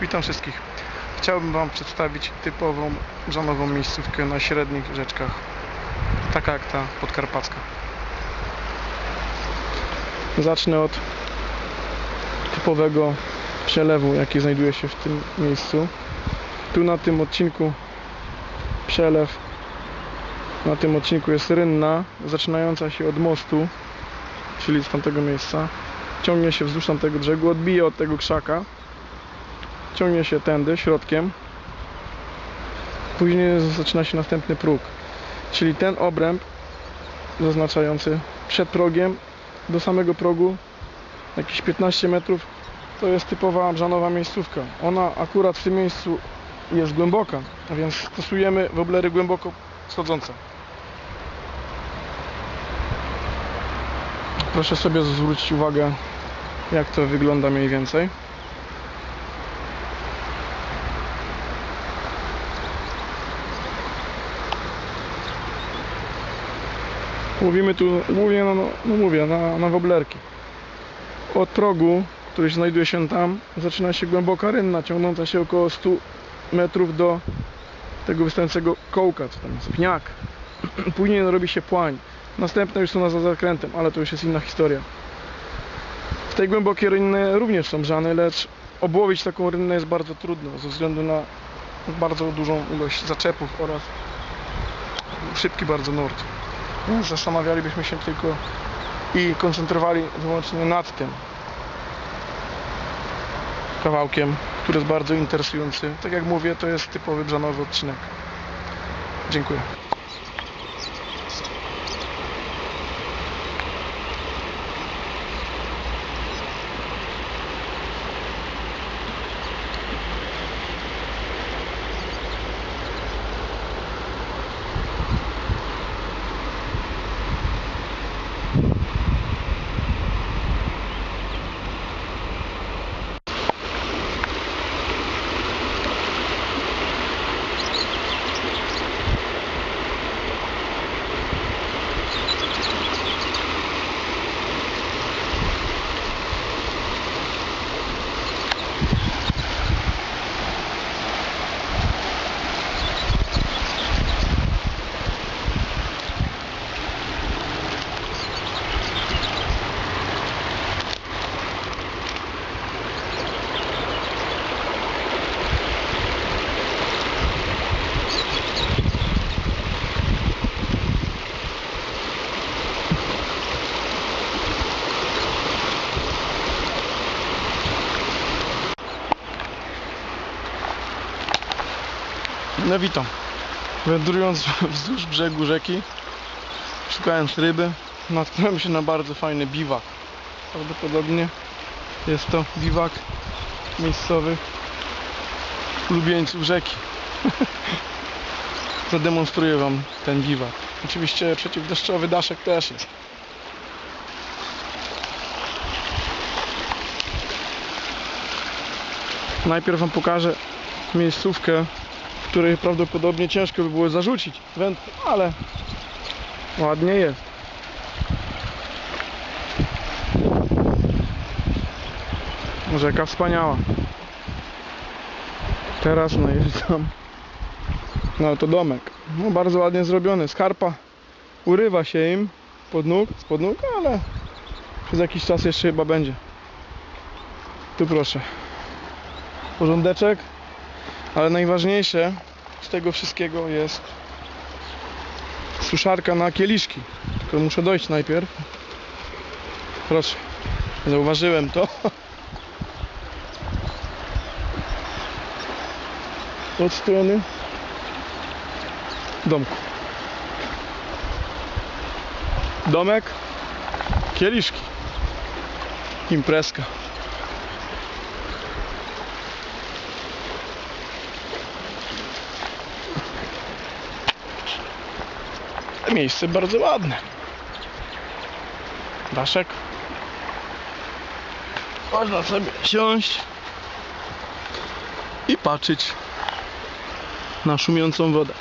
Witam wszystkich. Chciałbym Wam przedstawić typową żanową miejscówkę na średnich rzeczkach. Taka jak ta podkarpacka. Zacznę od typowego przelewu, jaki znajduje się w tym miejscu. Tu na tym odcinku przelew. Na tym odcinku jest rynna, zaczynająca się od mostu, czyli z tamtego miejsca. Ciągnie się wzdłuż tamtego brzegu, odbija od tego krzaka ciągnie się tędy środkiem. Później zaczyna się następny próg. Czyli ten obręb zaznaczający przed progiem do samego progu jakieś 15 metrów to jest typowa brzanowa miejscówka. Ona akurat w tym miejscu jest głęboka a więc stosujemy woblery głęboko schodzące proszę sobie zwrócić uwagę jak to wygląda mniej więcej Łowimy tu, mówię, no, no, mówię, na, na woblerki. Od progu, który znajduje się tam, zaczyna się głęboka rynna, ciągnąca się około 100 metrów do tego wystającego kołka, co tam jest, pniak. Później robi się płań. Następne już są za zakrętem, ale to już jest inna historia. W tej głębokiej rynny również są brzany, lecz obłowić taką rynnę jest bardzo trudno ze względu na bardzo dużą ilość zaczepów oraz szybki bardzo nurt. Zastanawialibyśmy się tylko i koncentrowali wyłącznie nad tym kawałkiem, który jest bardzo interesujący. Tak jak mówię, to jest typowy brzanowy odcinek. Dziękuję. Witam. Wędrując wzdłuż brzegu rzeki, szukając ryby, natknąłem się na bardzo fajny biwak. Prawdopodobnie jest to biwak miejscowych ulubieńców rzeki. Zademonstruję Wam ten biwak. Oczywiście przeciwdeszczowy daszek też jest. Najpierw Wam pokażę miejscówkę której prawdopodobnie ciężko by było zarzucić wędkę, ale ładnie jest. Rzeka wspaniała. Teraz najeżdżam. No to domek. No bardzo ładnie zrobiony. Skarpa urywa się im pod nóg, spod nóg, ale przez jakiś czas jeszcze chyba będzie. Tu proszę. Porządeczek. Ale najważniejsze z tego wszystkiego jest suszarka na kieliszki. Tylko muszę dojść najpierw. Proszę. Zauważyłem to. Od strony domku. Domek, kieliszki. Imprezka. Miejsce bardzo ładne. Daszek. Można sobie siąść i patrzeć na szumiącą wodę.